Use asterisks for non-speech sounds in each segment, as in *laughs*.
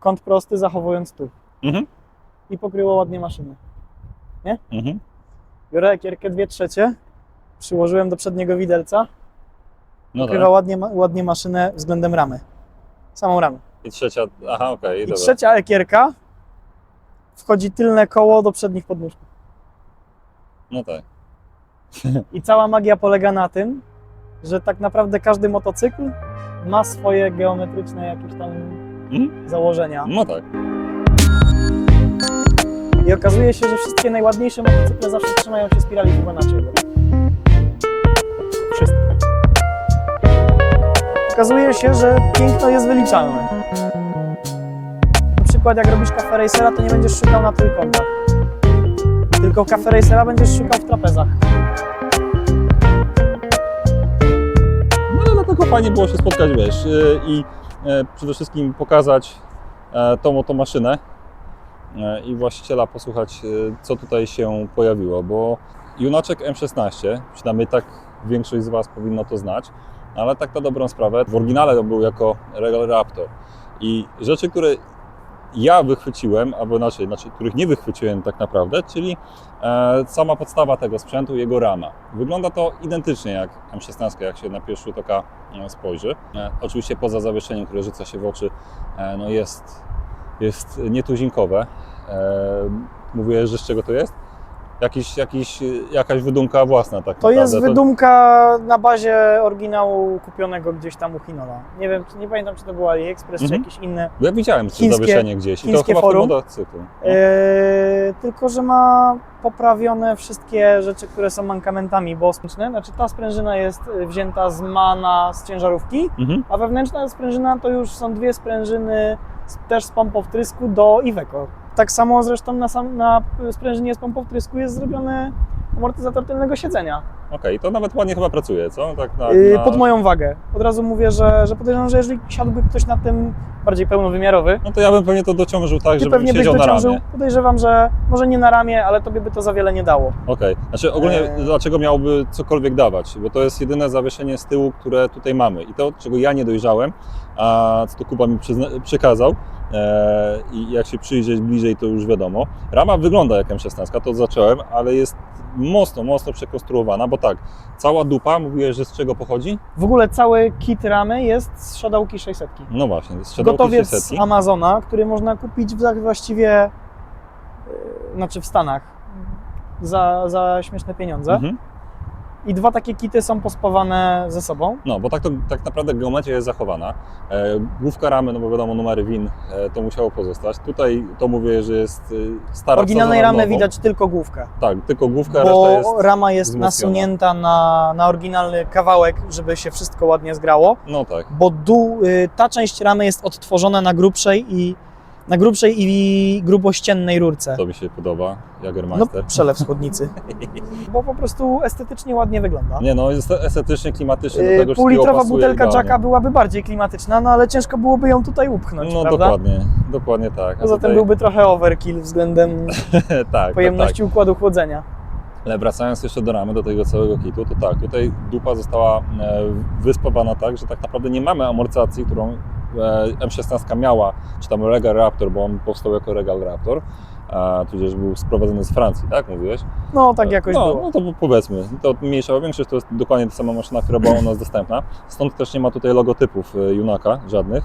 kąt prosty, zachowując tu. Mhm. I pokryło ładnie maszynę. Mhm. Biorę ekierkę 2 trzecie, przyłożyłem do przedniego widelca, No pokrywa tak. ładnie, ładnie maszynę względem ramy. Samą ramę. I trzecia, aha, okej, I dobra. trzecia ekierka wchodzi tylne koło do przednich podnóżków. No tak. *laughs* I cała magia polega na tym, że tak naprawdę każdy motocykl ma swoje geometryczne jakieś tam Mhm. założenia. No tak. I okazuje się, że wszystkie najładniejsze motocykle zawsze trzymają się spirali Fibonacciego. Wszystkie. Okazuje się, że piękno jest wyliczalne. Na przykład jak robisz Cafe Racera, to nie będziesz szukał na trójkątach. Tylko Cafe Racera będziesz szukał w trapezach. No ale dlatego fajnie było się spotkać, wiesz, yy, i przede wszystkim pokazać e, tą oto maszynę e, i właściciela posłuchać, e, co tutaj się pojawiło, bo Junaczek M16, przynajmniej tak większość z Was powinno to znać, ale tak na dobrą sprawę, w oryginale to był jako Raptor. I rzeczy, które ja wychwyciłem, albo inaczej, znaczy, których nie wychwyciłem tak naprawdę, czyli e, sama podstawa tego sprzętu, jego rama. Wygląda to identycznie jak M16, jak się na pierwszy rzut oka e, spojrzy. E, oczywiście poza zawieszeniem, które rzuca się w oczy, no jest, jest nietuzinkowe. Mówiłeś, że z czego to jest? Jakiś, jakiś, jakaś wydumka własna tak To naprawdę. jest wydumka na bazie oryginału kupionego gdzieś tam u Hinola. Nie wiem, nie pamiętam czy to był AliExpress, Mhm. czy jakiś inny. Bo ja widziałem to chińskie- zawieszenie gdzieś i to chińskie chyba forum. w tym motocyklu. No. Eee, tylko, że ma poprawione wszystkie rzeczy, które są mankamentami, bo sprężyny, znaczy ta sprężyna jest y, wzięta z mana z ciężarówki, Mhm. a wewnętrzna sprężyna to już są dwie sprężyny z, też z pompą wtrysku do Iveco. Tak samo zresztą na, sam, na sprężynie z pompą wtrysku jest zrobiony amortyzator tylnego siedzenia. Okej, to nawet ładnie chyba pracuje, co? Tak na, Yy, na... Pod moją wagę. Od razu mówię, że, że podejrzewam, że jeżeli siadłby ktoś na tym bardziej pełnowymiarowy, No to ja bym pewnie to dociążył tak, ty żeby pewnie byś siedział na dociążył. ramię. Podejrzewam, że może nie na ramię, ale tobie by to za wiele nie dało. Okej, znaczy ogólnie Eee. dlaczego miałby cokolwiek dawać? Bo to jest jedyne zawieszenie z tyłu, które tutaj mamy. I to, czego ja nie dojrzałem, a co to Kuba mi przyzna- przekazał i jak się przyjrzeć bliżej, to już wiadomo. Rama wygląda jak M16, to zacząłem, ale jest mocno, mocno przekonstruowana, bo tak, cała dupa, mówiłeś, że z czego pochodzi? W ogóle cały kit ramy jest z Shadowki 600. No właśnie, z Shadowki Gotowiec 600. z Amazona, który można kupić w, właściwie, yy, znaczy w Stanach, za, za śmieszne pieniądze. Mhm. I dwa takie kity są pospawane ze sobą. No, bo tak, to, tak naprawdę geometria jest zachowana. E, główka ramy, no bo wiadomo, numery WIN, e, to musiało pozostać. Tutaj to mówię, że jest e, stara Oryginalnej ramy nową. widać tylko główkę. Tak, tylko główka, bo reszta jest... rama jest wzmocniona. nasunięta na, na oryginalny kawałek, żeby się wszystko ładnie zgrało. No tak. Bo dół, y, ta część ramy jest odtworzona na grubszej i na grubszej i grubościennej rurce. To mi się podoba, No, Jagermeister. przelew *laughs* z chłodnicy. Bo po prostu estetycznie ładnie wygląda. Nie no, jest estetycznie, klimatycznie do Yy, tego Półlitrowa butelka idealnie. Jacka byłaby bardziej klimatyczna, no ale ciężko byłoby ją tutaj upchnąć, No prawda? dokładnie, dokładnie tak. A Poza tym tutaj- byłby trochę overkill względem *laughs* tak, tak, pojemności układu chłodzenia. Ale wracając jeszcze do ramy, do tego całego kitu, to tak, tutaj dupa została e, wyspawana tak, że tak naprawdę nie mamy amortyzacji, którą M16 miała, czy tam Regal Raptor, bo on powstał jako Regal Raptor, a tudzież był sprowadzony z Francji, tak mówiłeś? No tak jakoś no, było. No to powiedzmy, to mniejsza większość, to jest dokładnie ta sama maszyna, która była u nas dostępna. Stąd też nie ma tutaj logotypów e, Junaka, żadnych,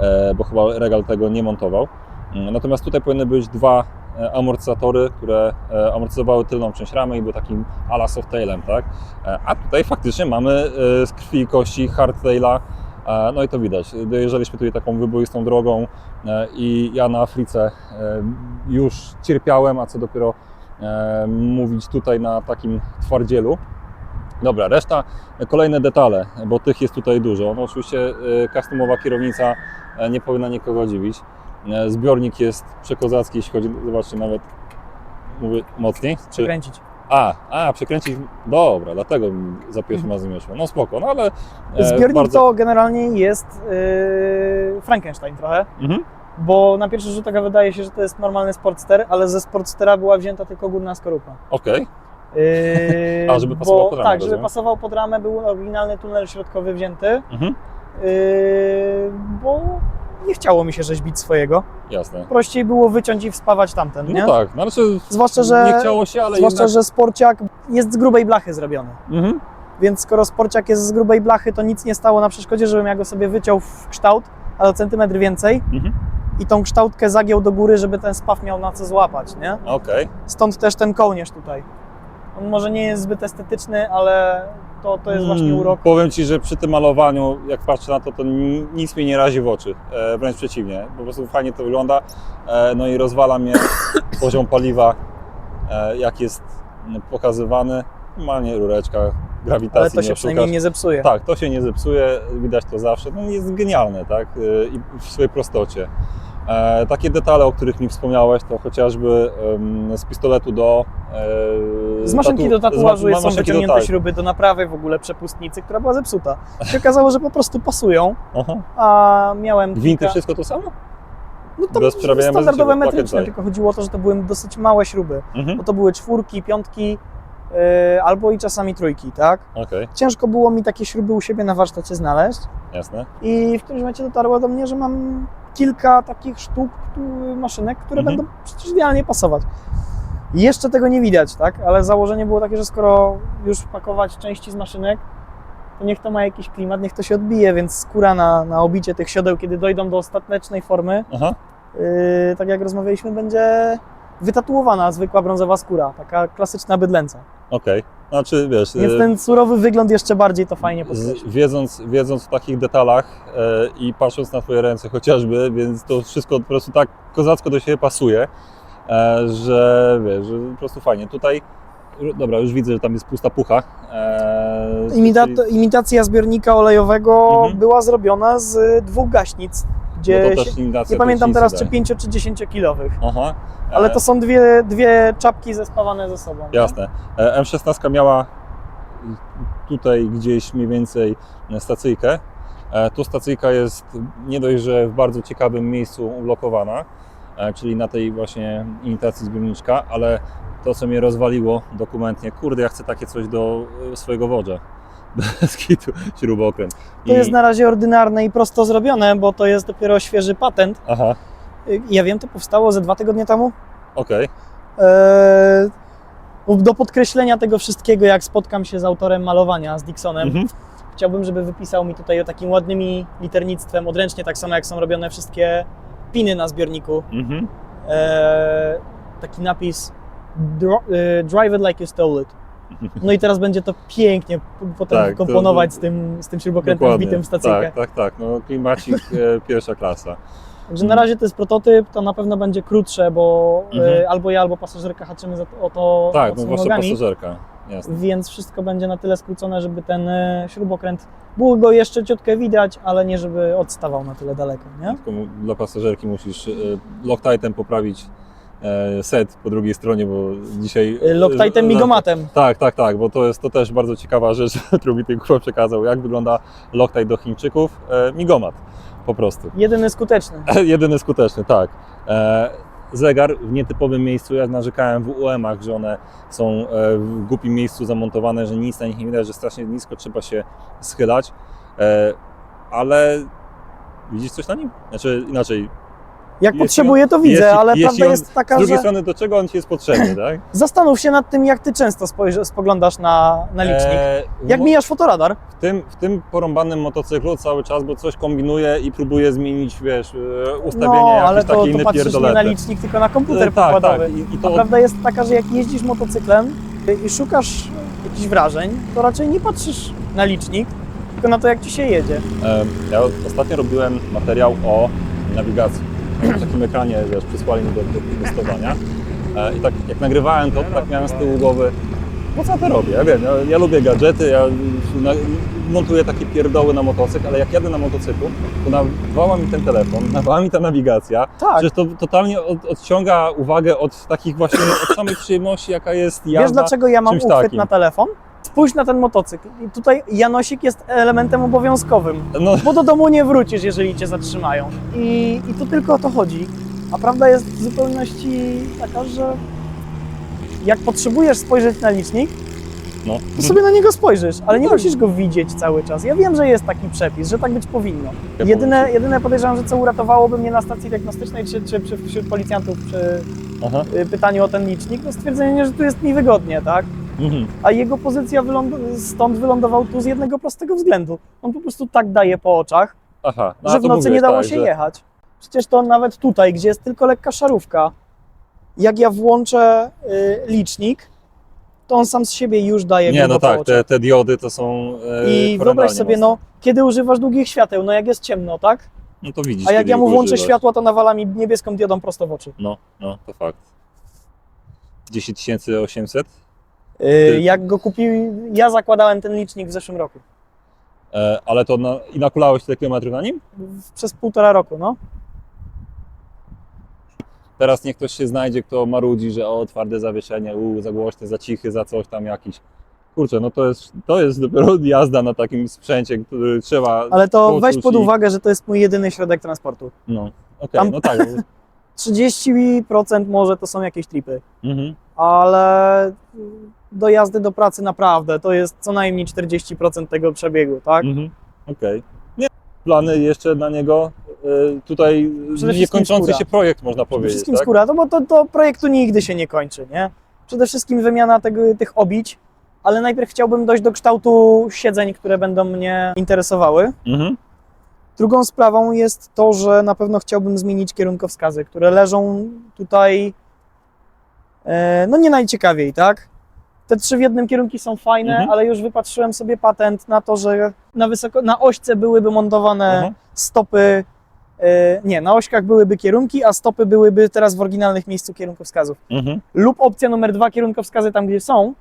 e, bo chyba Regal tego nie montował. Mm, Natomiast tutaj powinny być dwa e, amortyzatory, które e, amortyzowały tylną część ramy i był takim ala softailem, tak? E, A tutaj faktycznie mamy e, z krwi i kości hardtaila, e, no i to widać. Dojeżdżaliśmy tutaj taką wyboistą drogą e, i ja na Afryce e, już cierpiałem, a co dopiero e, mówić tutaj na takim twardzielu. Dobra, reszta, e, kolejne detale, bo tych jest tutaj dużo. No oczywiście e, customowa kierownica e, nie powinna nikogo dziwić. E, Zbiornik jest przekozacki, jeśli chodzi, zobaczcie, nawet mówię mocniej. Czy, Przekręcić. A, a, przekręcić, dobra, dlatego za pierwszym razem nie szło. No spoko, no ale e, Zbiornik bardzo... to generalnie jest yy, Frankenstein trochę, Mhm. bo na pierwszy rzut oka wydaje się, że to jest normalny Sportster, ale ze Sportstera była wzięta tylko górna skorupa. Okej, Yy, *laughs* A, żeby pasował bo, pod ramę, Tak, żeby rozumiem. pasował pod ramę, był oryginalny tunel środkowy wzięty, mhm. yy, bo nie chciało mi się rzeźbić swojego. Jasne. Prościej było wyciąć i wspawać tamten, nie? No tak, no znaczy Zwłaszcza, że, nie chciało się, ale zwłaszcza, jednak... że sporciak jest z grubej blachy zrobiony. Mhm. Więc skoro sporciak jest z grubej blachy, to nic nie stało na przeszkodzie, żebym ja go sobie wyciął w kształt, ale o centymetr więcej Mhm. i tą kształtkę zagiął do góry, żeby ten spaw miał na co złapać, nie? Okej. Stąd też ten kołnierz tutaj. On może nie jest zbyt estetyczny, ale to, to jest właśnie Mm, urok. Powiem Ci, że przy tym malowaniu, jak patrzę na to, to ni- nic mnie nie razi w oczy. E, wręcz przeciwnie. Po prostu fajnie to wygląda. E, no i rozwala mnie *coughs* poziom paliwa, e, jak jest pokazywany. Normalnie rureczka, grawitacji Ale to się przynajmniej nie zepsuje. Tak, to się nie zepsuje, widać to zawsze. No jest genialne, tak? E, I w swojej prostocie. E, takie detale, o których mi wspomniałeś, to chociażby z pistoletu do. E, Z maszynki tatu- do tatuażu ma- są do- wyciągnięte tak. śruby do naprawy w ogóle przepustnicy, która była zepsuta. Się okazało, że po prostu pasują, Aha. a miałem Gwinty, kilka... wszystko to samo? No to bez standardowe metryczne, tylko chodziło o to, że to były dosyć małe śruby. Mhm. Bo to były czwórki, piątki, yy, albo i czasami trójki, tak? Okej, Ciężko było mi takie śruby u siebie na warsztacie znaleźć jasne. i w którymś momencie dotarło do mnie, że mam kilka takich sztuk tu- maszynek, które Mhm. będą przecież idealnie pasować. Jeszcze tego nie widać, tak? Ale założenie było takie, że skoro już pakować części z maszynek, to niech to ma jakiś klimat, niech to się odbije, więc skóra na, na obicie tych siodeł, kiedy dojdą do ostatecznej formy, yy, tak jak rozmawialiśmy, będzie wytatuowana zwykła brązowa skóra, taka klasyczna bydlęca. okej. Znaczy, wiesz, Więc e, ten surowy wygląd jeszcze bardziej to fajnie podkreśla. wiedząc, wiedząc w takich detalach e, i patrząc na Twoje ręce chociażby, więc to wszystko po prostu tak kozacko do siebie pasuje, e, że wiesz, że po prostu fajnie. Tutaj, dobra, już widzę, że tam jest pusta pucha. E, Imita czyli- imitacja zbiornika olejowego Mhm. była zrobiona z dwóch gaśnic, gdzie nie pamiętam teraz czy 5 czy 10 kilowych, Aha. ale e, to są dwie, dwie czapki zespawane ze sobą. nie? Jasne. E, M16 miała tutaj gdzieś mniej więcej stacyjkę. E, Tu stacyjka jest nie dość, że w bardzo ciekawym miejscu ulokowana, e, czyli na tej właśnie imitacji zbiorniczka, ale to, co mnie rozwaliło dokumentnie, kurde, ja chcę takie coś do swojego wodza. *laughs* Bez kitu, śrubokręt. To jest na razie ordynarne i prosto zrobione, bo to jest dopiero świeży patent. Aha, Ja wiem, to powstało ze dwa tygodnie temu. okej. Eee, do podkreślenia tego wszystkiego, jak spotkam się z autorem malowania, z Dixonem, Mhm. chciałbym, żeby wypisał mi tutaj takim ładnymi liternictwem, odręcznie, tak samo jak są robione wszystkie piny na zbiorniku. Mhm. Eee, taki napis "Dro- e, Drive it like you stole it. No i teraz będzie to pięknie potem Tak, to- komponować z tym, z tym śrubokrętem Dokładnie. wbitym w stacyjkę. Tak, tak, tak. No, klimacik e, pierwsza klasa. Także na razie to jest prototyp, to na pewno będzie krótsze, bo Mhm. e, albo ja, albo pasażerka haczymy za to, o to Tak, no właśnie pasażerka. Jasne. więc wszystko będzie na tyle skrócone, żeby ten e, śrubokręt, było go jeszcze ciutkę widać, ale nie żeby odstawał na tyle daleko, nie? Tylko dla pasażerki musisz Loctitem poprawić set po drugiej stronie, bo dzisiaj... E, Loctitem e, migomatem. Tak, tak, tak, bo to jest to też bardzo ciekawa rzecz, którą mi ten kurwa przekazał, jak wygląda Loctite do Chińczyków. E, migomat, po prostu. Jedyny skuteczny. *laughs* Jedyny skuteczny, tak. E, zegar w nietypowym miejscu, ja narzekałem w UM-ach, że one są e, w głupim miejscu zamontowane, że nic na nich nie widać, że strasznie nisko trzeba się schylać, e, ale widzisz coś na nim? Znaczy inaczej, Jak Jeśli potrzebuję, to widzę, jeśli- ale jeśli prawda on- jest z taka, drugiej że strony do czego on Ci jest potrzebny, *clears throat* tak? zastanów się nad tym, jak ty często spojrzy, spoglądasz na, na licznik. E, Jak mo- mijasz fotoradar? w, tym, w tym porąbanym motocyklu cały czas, bo coś kombinuje i próbuje zmienić, wiesz, e, ustawienie No, jakieś ale to, takie to inne patrzysz nie na licznik, tylko na komputer E, tak, pokładowy. tak. I, i A to, prawda jest taka, że jak jeździsz motocyklem i szukasz jakichś wrażeń, to raczej nie patrzysz na licznik, tylko na to, jak ci się jedzie. E, Ja ostatnio robiłem materiał o nawigacji. Takim ekranie, wiesz, przysłali mi do, do testowania. E, I tak jak nagrywałem to, tak miałem z tyłu głowy, po co ja to robię? Ja wiem, ja, ja lubię gadżety, ja na, montuję takie pierdoły na motocykl, ale jak jadę na motocyklu, to nawała mi ten telefon, nawała mi ta nawigacja, Tak. że to totalnie od, odciąga uwagę od takich właśnie, od samej przyjemności, jaka jest jazda. Wiesz, dlaczego ja mam uchwyt takim. na telefon? Spójrz na ten motocykl. I tutaj Janosik jest elementem obowiązkowym, No, bo do domu nie wrócisz, jeżeli cię zatrzymają. I, I tu tylko o to chodzi. A prawda jest w zupełności taka, że jak potrzebujesz spojrzeć na licznik, No. to sobie na niego spojrzysz, ale nie No tak. musisz go widzieć cały czas. Ja wiem, że jest taki przepis, że tak być powinno. Jedyne, jedyne podejrzewam, że co uratowałoby mnie na stacji diagnostycznej, czy, czy, czy wśród policjantów przy. Aha. y, pytaniu o ten licznik, to stwierdzenie, że tu jest mi wygodnie, tak? Mhm. A jego pozycja wyląd- stąd wylądował tu z jednego prostego względu. On po prostu tak daje po oczach, Aha. No, a że w to nocy mówiłeś, nie dało tak, się że- jechać. Przecież to nawet tutaj, gdzie jest tylko lekka szarówka, jak ja włączę y, licznik, to on sam z siebie już daje Nie, grubo no po tak, oczach. te, te diody to są. E, I horrendalnie wyobraź sobie, mocne. no, kiedy używasz długich świateł, no jak jest ciemno, tak? No to widzisz. A jak kiedy ja mu włączę używasz. światło, to nawala mi niebieską diodą prosto w oczy. No, no, to fakt. 10 800. Y, jak go kupił, ja zakładałem ten licznik w zeszłym roku. E, ale to na, i nakulałeś tyle kilometrów na nim? Przez półtora roku, no. Teraz niech ktoś się znajdzie, kto marudzi, że o, twarde zawieszenie, u, za głośne, za cichy, za coś tam jakiś. Kurczę, no to jest, to jest dopiero *laughs* jazda na takim sprzęcie, który trzeba. Ale to poczuć weź pod i- uwagę, że to jest mój jedyny środek transportu. No, okej, Tam- no tak. 30% *laughs* może to są jakieś tripy, mhm. ale do jazdy do pracy naprawdę to jest co najmniej 40% tego przebiegu, tak? Mhm. Okej. Nie, plany jeszcze na niego. y, tutaj Przede niekończący wszystkim się projekt, można Przede powiedzieć. wszystkim tak? skóra, no bo to, to projektu nigdy się nie kończy, nie? Przede wszystkim wymiana tego, tych obić, ale najpierw chciałbym dojść do kształtu siedzeń, które będą mnie interesowały. Mhm. Drugą sprawą jest to, że na pewno chciałbym zmienić kierunkowskazy, które leżą tutaj e, no nie najciekawiej, tak? Te trzy w jednym kierunki są fajne, Mhm. ale już wypatrzyłem sobie patent na to, że na, wysoko, na ośce byłyby montowane Aha. stopy, e, nie, na ośkach byłyby kierunki, a stopy byłyby teraz w oryginalnych miejscu kierunkowskazów. Mhm. Lub opcja numer dwa, kierunkowskazy tam, gdzie są,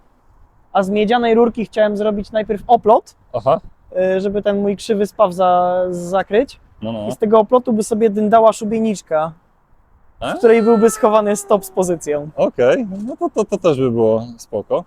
a z miedzianej rurki chciałem zrobić najpierw oplot, Aha. e, żeby ten mój krzywy spaw za, zakryć, No, no. i z tego oplotu by sobie dyndała szubieniczka, W której byłby schowany stop z pozycją. Okej, no to, to, to też by było spoko.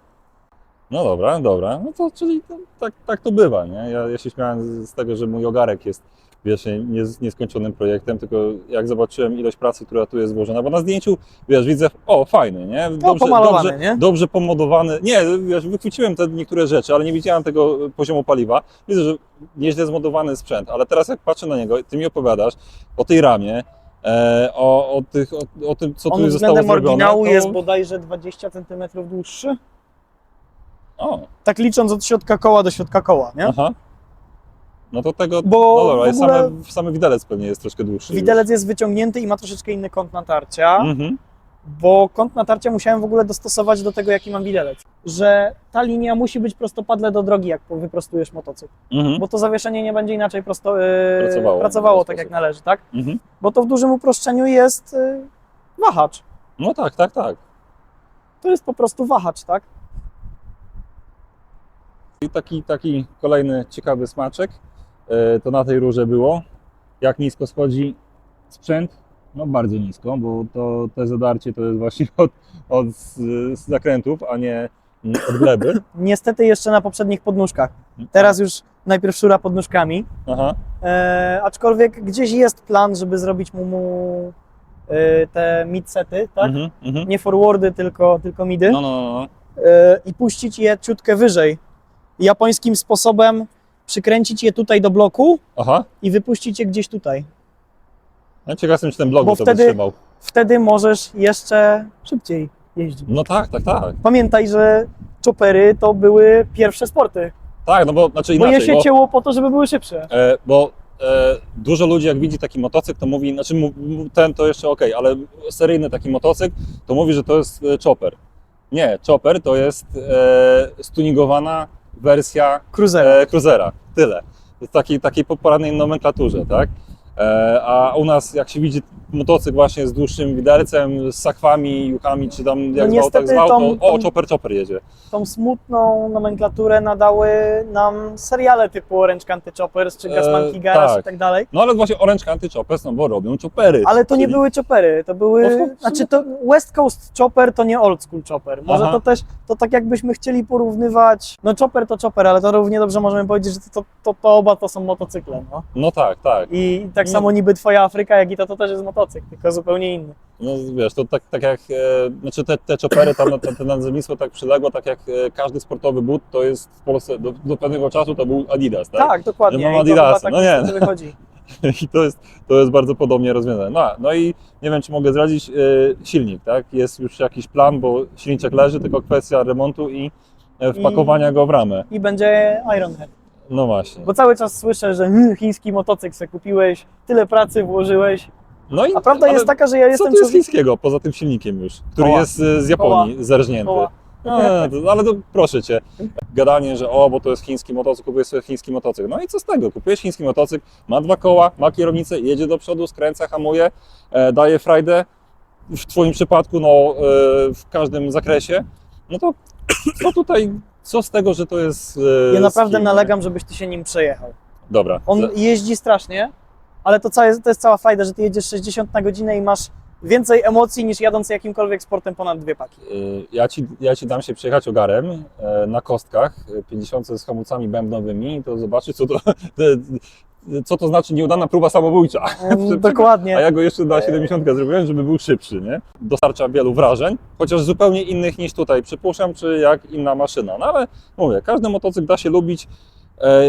No dobra, dobra. No to czyli to, tak, tak to bywa, nie? Ja, ja się śmiałem z, z tego, że mój ogarek jest wiesz, nie, nie, nieskończonym projektem, tylko jak zobaczyłem ilość pracy, która tu jest włożona, bo na zdjęciu, wiesz, widzę, o fajny, nie? Dobrze, pomalowany, dobrze, nie? dobrze pomodowany. Nie, wiesz, wychwyciłem te niektóre rzeczy, ale nie widziałem tego poziomu paliwa. Widzę, że nieźle zmodowany sprzęt, ale teraz jak patrzę na niego, ty mi opowiadasz o tej ramie, o, o, tych, o, o tym, co On tu zostało względem zrobione. oryginału to... jest bodajże 20 cm dłuższy. O, Tak licząc od środka koła do środka koła, nie? Aha. No to tego. Bo no dobra, w ogóle same, same widelec pewnie jest troszkę dłuższy. widelec jest wyciągnięty i ma troszeczkę inny kąt natarcia, Już. Mhm. Bo kąt natarcia musiałem w ogóle dostosować do tego, jaki mam widelec. Że ta linia musi być prostopadle do drogi, jak wyprostujesz motocykl. Mhm. Bo to zawieszenie nie będzie inaczej prosto, yy, Pracowało pracowało tak jak należy, tak? Mhm. Bo to w dużym uproszczeniu jest yy, wahacz. No tak, tak, tak. To jest po prostu wahacz, tak? I taki, taki kolejny ciekawy smaczek. e, To na tej rurze było. Jak nisko schodzi sprzęt? No bardzo nisko, bo to te zadarcie to jest właśnie *laughs* od, od z, z zakrętów, a nie mm, od gleby. *laughs* Niestety jeszcze na poprzednich podnóżkach. Teraz już najpierw szura podnóżkami, Aha. e, aczkolwiek gdzieś jest plan, żeby zrobić mu, mu e, te mid-sety, tak? Mhm, mhm. Nie forwardy, tylko, tylko midy. No, no, no, no. e, i puścić je ciutkę wyżej. Japońskim sposobem przykręcić je tutaj do bloku Aha. i wypuścić je gdzieś tutaj. Ja ciekaw jestem, czy ten blok Bo by to wtedy- wytrzymał. Wtedy możesz jeszcze szybciej jeździć. No tak, tak, tak. Pamiętaj, że chopery to były pierwsze sporty, Tak, no bo znaczy bo inaczej. je się bo... cięło po to, żeby były szybsze. E, bo e, dużo ludzi jak widzi taki motocykl, to mówi, znaczy ten to jeszcze ok, ale seryjny taki motocykl, to mówi, że to jest e, chopper. Nie, chopper to jest e, stuningowana wersja Cruiser. e, cruisera. Tyle. W takiej, takiej popularnej nomenklaturze, tak? E, a u nas jak się widzi motocykl właśnie z dłuższym widelcem, z sakwami, juchami, czy tam jak zwał, tak No zwał, to tą- o, tą- chopper, chopper jedzie. Tą smutną nomenklaturę nadały nam seriale typu Orange County Choppers czy Gas E, Monkey Garage tak. i tak dalej. No ale właśnie Orange County Choppers, no bo robią choppery. Ale to nie czyli- były choppery, to były. No to- Znaczy to West Coast chopper to nie old school chopper. Może Aha. to też, to tak jakbyśmy chcieli porównywać. No chopper to chopper, ale to równie dobrze możemy powiedzieć, że to, to, to, to oba to są motocykle. No. No tak, tak. I tak Nie. samo niby twoja Afryka, jak i to, to też jest motocykl. Motocykl, tylko zupełnie inny. No wiesz, to tak, tak jak, e, znaczy te, te chopery tam, te, te nazewnictwo tak przyległo, tak jak e, każdy sportowy but, to jest w Polsce do, do pewnego czasu to był Adidas, tak? Tak, dokładnie. Że mam I to chyba tak No nie. niestety wychodzi. *laughs* I to jest, to jest bardzo podobnie rozwiązane. No, no i nie wiem, czy mogę zdradzić, e, silnik, tak? Jest już jakiś plan, bo silniczek leży, tylko kwestia remontu i e, wpakowania go w ramę. I będzie Ironhead. No właśnie. Bo cały czas słyszę, że "Hmm, chiński motocykl se kupiłeś, tyle pracy włożyłeś. No i, A prawda jest taka, że ja Co jestem tu jest człowiekiem... chińskiego, poza tym silnikiem już, który Koła. jest e, z Japonii, zerżnięty? Koła. No, *laughs* to, ale to proszę cię, gadanie, że o, bo to jest chiński motocykl, kupujesz sobie chiński motocykl. No i co z tego? Kupujesz chiński motocykl, ma dwa koła, ma kierownicę, jedzie do przodu, skręca, hamuje, e, daje frajdę. W Twoim przypadku, no, e, w każdym zakresie. No to co tutaj, co z tego, że to jest. E, Ja naprawdę Chin? nalegam, żebyś ty się nim przejechał. Dobra. On jeździ strasznie, ale to, całe, to jest cała fajda, że ty jedziesz 60 na godzinę i masz więcej emocji niż jadąc jakimkolwiek sportem ponad dwie paki. Y, Ja ci, ja ci dam się przejechać ogarem e, na kostkach, e, 50 z hamulcami bębnowymi, to zobaczysz, co to, *laughs* co to znaczy nieudana próba samobójcza. Mm, *laughs* Dokładnie. A ja go jeszcze na 70 zrobiłem, żeby był szybszy, nie? Dostarcza wielu wrażeń, chociaż zupełnie innych niż tutaj, przypuszczam, czy jak inna maszyna. No ale mówię, każdy motocykl da się lubić e,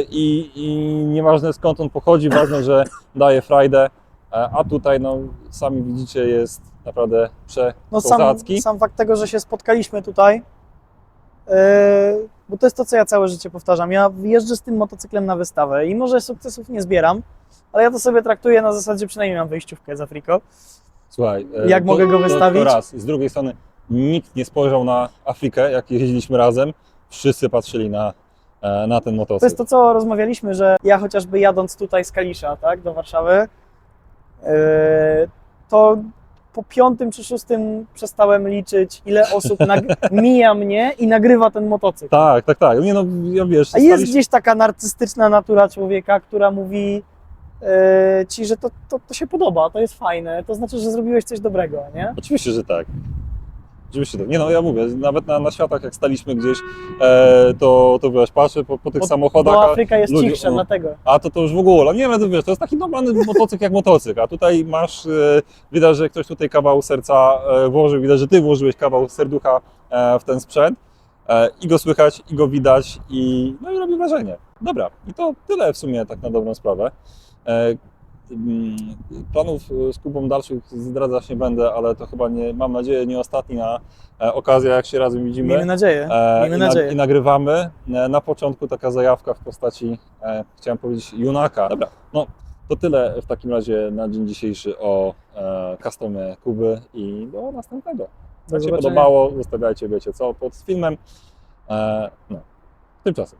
i, i nieważne skąd on pochodzi, ważne, że daje frajdę, e, a tutaj, no, sami widzicie, jest naprawdę No sam, przekozacki. sam fakt tego, że się spotkaliśmy tutaj, yy, bo to jest to, co ja całe życie powtarzam. Ja jeżdżę z tym motocyklem na wystawę i może sukcesów nie zbieram, ale ja to sobie traktuję na zasadzie, przynajmniej mam wyjściówkę z Afriko. Słuchaj, e, Jak mogę go to, wystawić? To, to raz. Z drugiej strony nikt nie spojrzał na Afrykę, jak jeździliśmy razem. Wszyscy patrzyli na, e, na ten To motocykl. jest to, co rozmawialiśmy, że ja chociażby jadąc tutaj z Kalisza, tak, do Warszawy, yy, to po piątym czy szóstym przestałem liczyć, ile osób *laughs* mija mnie i nagrywa ten motocykl. Tak, tak, tak. Nie no, ja wiesz, A jest staliśmy- gdzieś taka narcystyczna natura człowieka, która mówi e, ci, że to, to, to się podoba, to jest fajne, to znaczy, że zrobiłeś coś dobrego, nie? Oczywiście, że tak. Oczywiście tak. Nie no, ja mówię, nawet na, na światach jak staliśmy gdzieś, e, to, to wiesz, patrzę po, po tych Bo- samochodach, Bo a, Afryka jest ludzie- cichsza, no. dlatego. a to to już w ogóle. Nie wiem, to wiesz, to jest taki normalny motocykl jak motocykl, a tutaj masz, e, widać, że ktoś tutaj kawał serca e, włożył, widać, że ty włożyłeś kawał serducha e, w ten sprzęt e, i go słychać, i go widać i no i robi wrażenie. Dobra, i to tyle w sumie tak na dobrą sprawę. E, Planów e, z Kubą dalszych zdradzać nie będę, ale to chyba nie, mam nadzieję, nie ostatni na e, okazja, jak się razem widzimy. Miejmy nadzieję, E, miejmy i, na, nadzieję. I nagrywamy. E, Na początku taka zajawka w postaci, chciałem powiedzieć, junaka. Dobra, no to tyle w takim razie na dzień dzisiejszy o e, customie Kuby i do następnego. Do Jak się podobało, zostawiajcie, wiecie co, pod filmem. E, no, tymczasem.